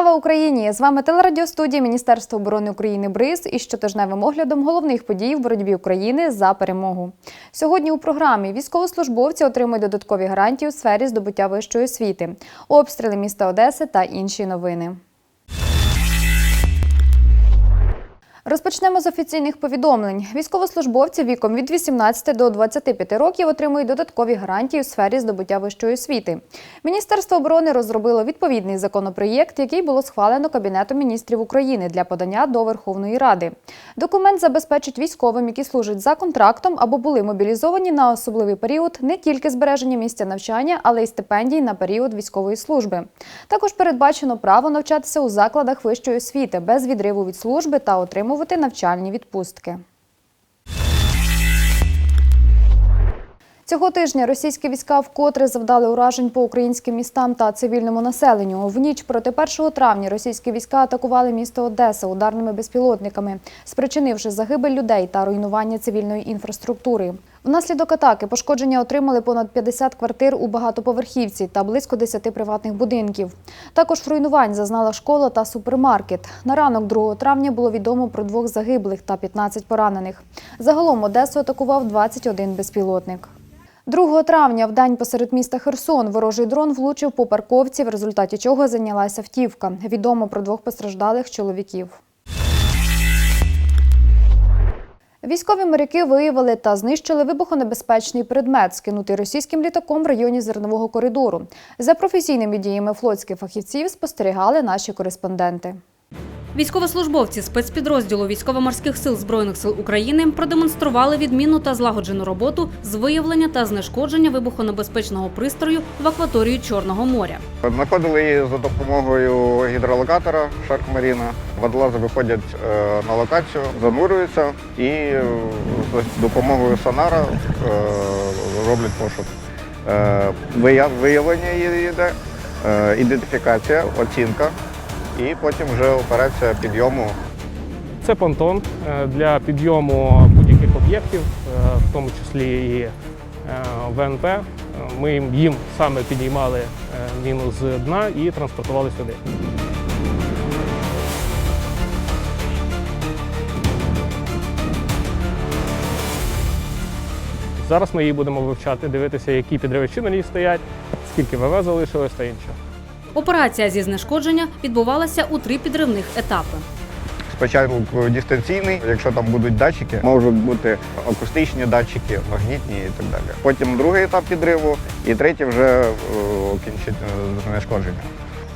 Слава Україні! З вами телерадіостудія Міністерства оборони України БРИЗ із щотижневим оглядом головних подій в боротьбі України за перемогу. Сьогодні у програмі військовослужбовці отримують додаткові гарантії у сфері здобуття вищої освіти, обстріли міста Одеси та інші новини. Розпочнемо з офіційних повідомлень. Військовослужбовці віком від 18 до 25 років отримують додаткові гарантії у сфері здобуття вищої освіти. Міністерство оборони розробило відповідний законопроєкт, який було схвалено Кабінетом міністрів України для подання до Верховної Ради. Документ забезпечить військовим, які служать за контрактом або були мобілізовані на особливий період, не тільки збереження місця навчання, але й стипендій на період військової служби. Також передбачено право навчатися у закладах вищої освіти без відриву від служби та отримувати навчальні відпустки. Цього тижня російські війська вкотре завдали уражень по українським містам та цивільному населенню. В ніч проти 1 травня російські війська атакували місто Одеса ударними безпілотниками, спричинивши загибель людей та руйнування цивільної інфраструктури. Внаслідок атаки пошкодження отримали понад 50 квартир у багатоповерхівці та близько 10 приватних будинків. Також руйнувань зазнала школа та супермаркет. На ранок 2 травня було відомо про двох загиблих та 15 поранених. Загалом Одесу атакував 21 безпілотник. 2 травня, в день посеред міста Херсон, ворожий дрон влучив по парковці, в результаті чого зайнялася автівка. Відомо про двох постраждалих чоловіків. Військові моряки виявили та знищили вибухонебезпечний предмет, скинутий російським літаком в районі зернового коридору. За професійними діями флотських фахівців спостерігали наші кореспонденти. Військовослужбовці спецпідрозділу військово-морських сил збройних сил України продемонстрували відмінну та злагоджену роботу з виявлення та знешкодження вибухонебезпечного пристрою в акваторії Чорного моря. Знаходили її за допомогою гідролокатора Marine. Водолази виходять е, на локацію, занурюються і е, з допомогою сонара е, роблять пошук. Виявлення її йде, ідентифікація, оцінка і потім вже операція підйому Це понтон е, для підйому будь-яких об'єктів, е, в тому числі і е, ВНП. Ми їм- саме підіймали е, міну з дна і транспортували сюди. Зараз ми її будемо вивчати, дивитися, які підривачі на ній стоять, скільки ВВ залишилось та інше. Операція зі знешкодження відбувалася у три підривних етапи. Спочатку дистанційний, якщо там будуть датчики, можуть бути акустичні датчики, магнітні і так далі. Потім другий етап підриву і третій вже е, кінчить знешкодження.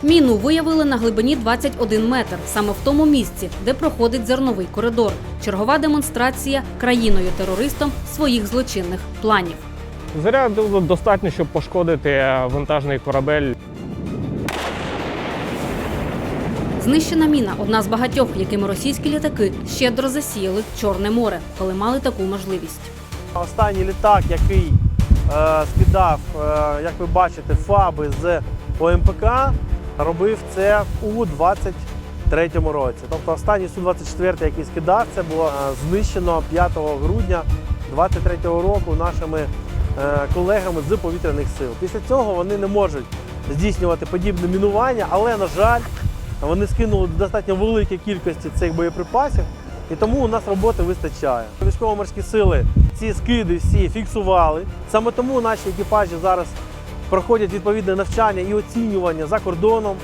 Міну виявили на глибині 21 метр, саме в тому місці, де проходить зерновий коридор. Чергова демонстрація країною-терористом своїх злочинних планів. Заряду достатньо, щоб пошкодити е, вантажний корабель Знищена міна одна з багатьох, якими російські літаки щедро засіяли Чорне море, коли мали таку можливість. Останній літак, який е, скидав, е, як ви бачите, фаби з ОМПК, робив це у 23-му році. Тобто останній Су-24, який скидав, це було е, знищено 5 грудня 23-го року нашими е, колегами з повітряних сил. Після цього вони не можуть здійснювати подібне мінування, але, на жаль, вони скинули достатньо великі кількості цих боєприпасів, і тому у нас роботи вистачає. Військово-морські сили ці скиди всі фіксували. Саме тому наші екіпажі зараз проходять відповідне навчання і оцінювання за кордоном.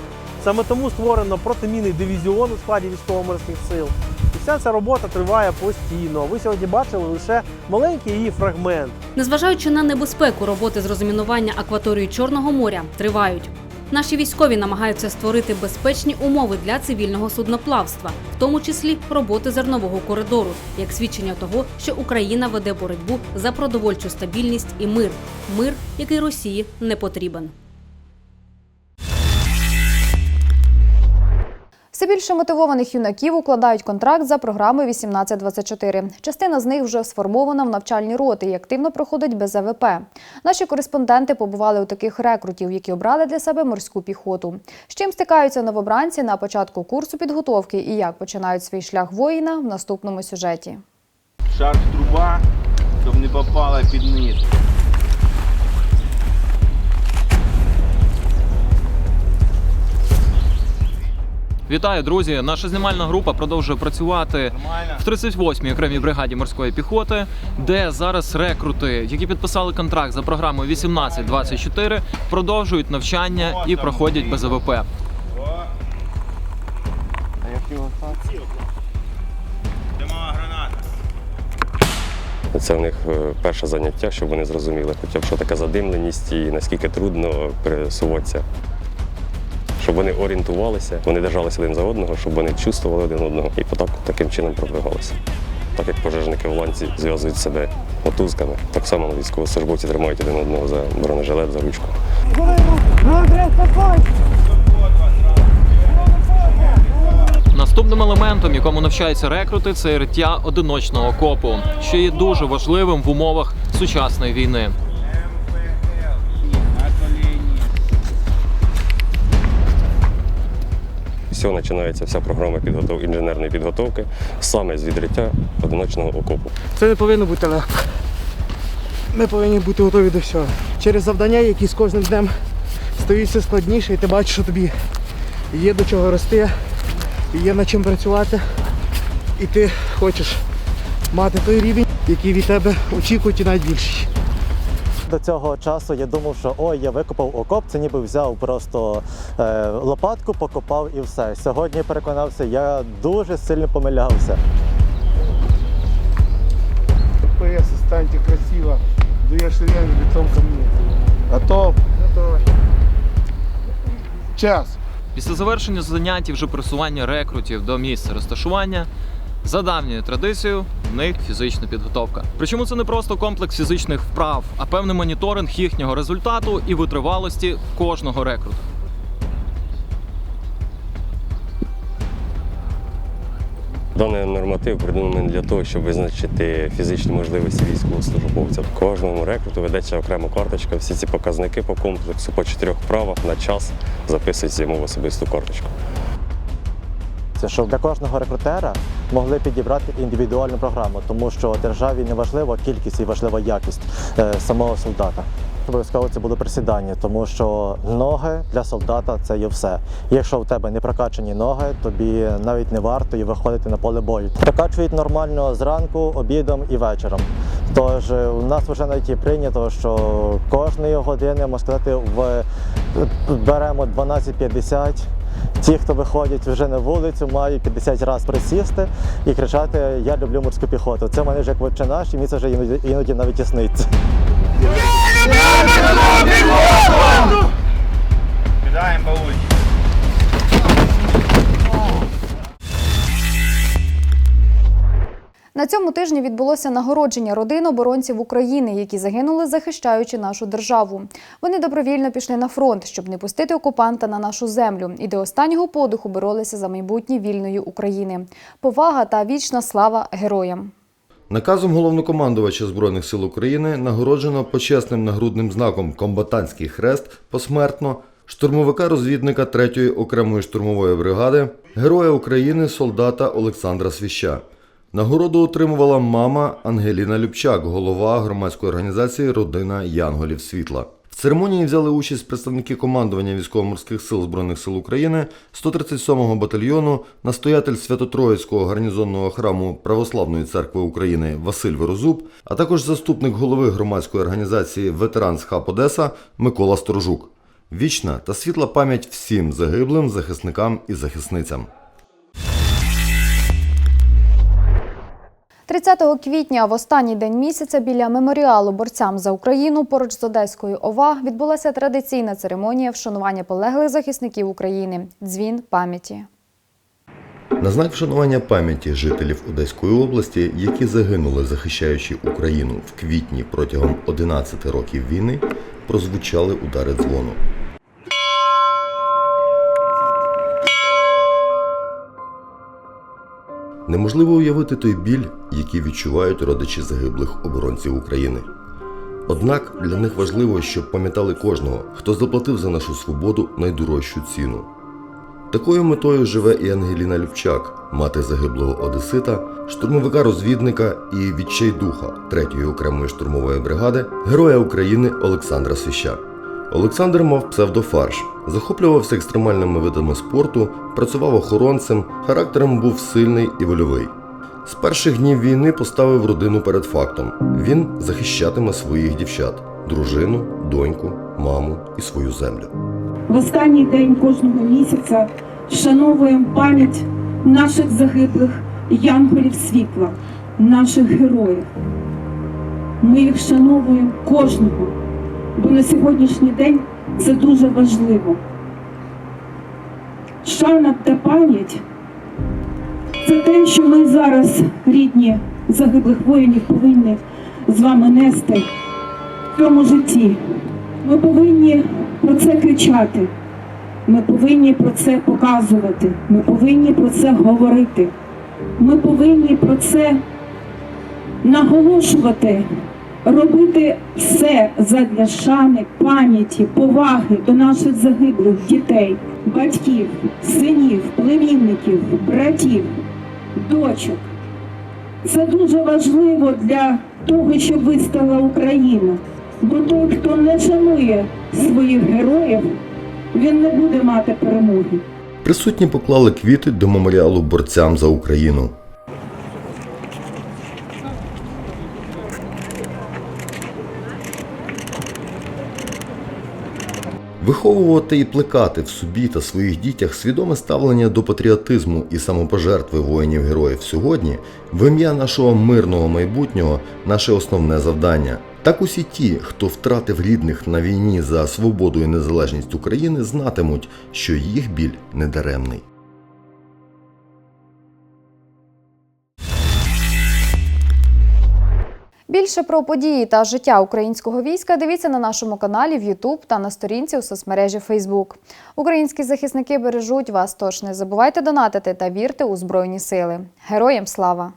Саме тому створено протимінний дивізіон у складі військово-морських сил. І вся ця робота триває постійно. Ви сьогодні бачили лише маленький її фрагмент. Незважаючи на небезпеку, роботи з розмінування акваторії Чорного моря тривають. Наші військові намагаються створити безпечні умови для цивільного судноплавства, в тому числі роботи зернового коридору, як свідчення того, що Україна веде боротьбу за продовольчу стабільність і мир, мир, який Росії не потрібен. Все більше мотивованих юнаків укладають контракт за програмою 1824. Частина з них вже сформована в навчальні роти і активно проходить без АВП. Наші кореспонденти побували у таких рекрутів, які обрали для себе морську піхоту. З чим стикаються новобранці на початку курсу підготовки і як починають свій шлях воїна в наступному сюжеті. Шар труба, щоб не попала під низ. Вітаю, друзі! Наша знімальна група продовжує працювати в 38-й окремій бригаді морської піхоти, де зараз рекрути, які підписали контракт за програмою 1824, продовжують навчання і проходять без АВП. Це в них е, перше заняття, щоб вони зрозуміли, хоча б що таке задимленість і наскільки трудно пересуватися. Щоб вони орієнтувалися, вони держалися один за одного, щоб вони чувствували один одного і потак, таким чином продвигалися. Так як пожежники в ланці зв'язують себе мотузками, так само військовослужбовці тримають один одного за бронежилет, за ручку. Наступним елементом, якому навчаються рекрути, це риття одиночного окопу, що є дуже важливим в умовах сучасної війни. Цього починається вся програма підготов... інженерної підготовки саме з відриття одиночного окопу. Це не повинно бути легко. Ми повинні бути готові до всього. Через завдання, які з кожним днем стають все складніше, і ти бачиш, що тобі є до чого рости, є над чим працювати. І ти хочеш мати той рівень, який від тебе очікують і навіть більший. До цього часу я думав, що ой, я викопав окоп, це ніби взяв просто е, лопатку, покопав і все. Сьогодні переконався, я дуже сильно помилявся. ПС, станьте красиво, дуєш шеренги лицом ко мне. Готов? Готов. Час. Після завершення занять і вже просування рекрутів до місця розташування. За давньою традицією, в них фізична підготовка. Причому це не просто комплекс фізичних вправ, а певний моніторинг їхнього результату і витривалості кожного рекрута. Даний норматив придуманий для того, щоб визначити фізичні можливості військовослужбовця. Кожному рекруту ведеться окрема карточка. Всі ці показники по комплексу по чотирьох вправах на час записуються йому в особисту карточку. Це щоб для кожного рекрутера могли підібрати індивідуальну програму, тому що державі не важлива кількість і важлива якість е, самого солдата. Обов'язково це було присідання, тому що ноги для солдата це є все. Якщо в тебе не прокачані ноги, тобі навіть не варто і виходити на поле бою. Прокачують нормально зранку, обідом і вечором. Тож е, у нас вже навіть прийнято, що кожної години, можна сказати, в беремо 12.50. Ті, хто виходять вже на вулицю, мають 50 разів присісти і кричати Я люблю морську піхоту. Це мене вже як вивче наш, і мені це вже іноді, іноді навіть і цьому тижні відбулося нагородження родин оборонців України, які загинули, захищаючи нашу державу. Вони добровільно пішли на фронт, щоб не пустити окупанта на нашу землю, і до останнього подиху боролися за майбутнє вільної України. Повага та вічна слава героям. Наказом головнокомандувача Збройних сил України нагороджено почесним нагрудним знаком Комбатантський хрест посмертно штурмовика-розвідника 3-ї окремої штурмової бригади, Героя України солдата Олександра Свіща. Нагороду отримувала мама Ангеліна Любчак, голова громадської організації Родина Янголів Світла. В церемонії взяли участь представники командування військово-морських сил Збройних сил України, 137-го батальйону, настоятель Свято-Троїцького гарнізонного храму Православної церкви України Василь Верозуб, а також заступник голови громадської організації Ветеран з хаб Одеса Микола Сторожук. Вічна та світла пам'ять всім загиблим захисникам і захисницям. 30 квітня, в останній день місяця, біля меморіалу борцям за Україну поруч з Одеською ОВА відбулася традиційна церемонія вшанування полеглих захисників України дзвін пам'яті. На знак вшанування пам'яті жителів Одеської області, які загинули, захищаючи Україну в квітні протягом 11 років війни, прозвучали удари дзвону. Неможливо уявити той біль, який відчувають родичі загиблих оборонців України. Однак для них важливо, щоб пам'ятали кожного, хто заплатив за нашу свободу найдорожчу ціну. Такою метою живе і Ангеліна Любчак, мати загиблого одесита, штурмовика-розвідника і відчайдуха 3-ї окремої штурмової бригади, героя України Олександра Свіща. Олександр мав псевдофарш, захоплювався екстремальними видами спорту, працював охоронцем, характером був сильний і вольовий. З перших днів війни поставив родину перед фактом: він захищатиме своїх дівчат, дружину, доньку, маму і свою землю. В останній день кожного місяця вшановуємо пам'ять наших загиблих янголів світла, наших героїв. Ми їх вшановуємо кожного, бо на сьогоднішній день це дуже важливо. Шана та пам'ять це те, що ми зараз, рідні загиблих воїнів, повинні з вами нести в цьому житті. Ми повинні про це кричати. Ми повинні про це показувати. Ми повинні про це говорити. Ми повинні про це наголошувати, робити все задля шани, пам'яті, поваги до наших загиблих дітей, батьків, синів, племінників, братів, дочок. Це дуже важливо для того, щоб вистала Україна. Бо той, хто не шанує своїх героїв, він не буде мати перемоги. Присутні поклали квіти до меморіалу борцям за Україну. Виховувати і плекати в собі та своїх дітях свідоме ставлення до патріотизму і самопожертви воїнів-героїв сьогодні в ім'я нашого мирного майбутнього наше основне завдання. Так усі ті, хто втратив рідних на війні за свободу і незалежність України, знатимуть, що їх біль недаремний. Більше про події та життя українського війська дивіться на нашому каналі в YouTube та на сторінці у соцмережі Facebook. Українські захисники бережуть вас, тож не забувайте донатити та вірте у Збройні Сили. Героям слава!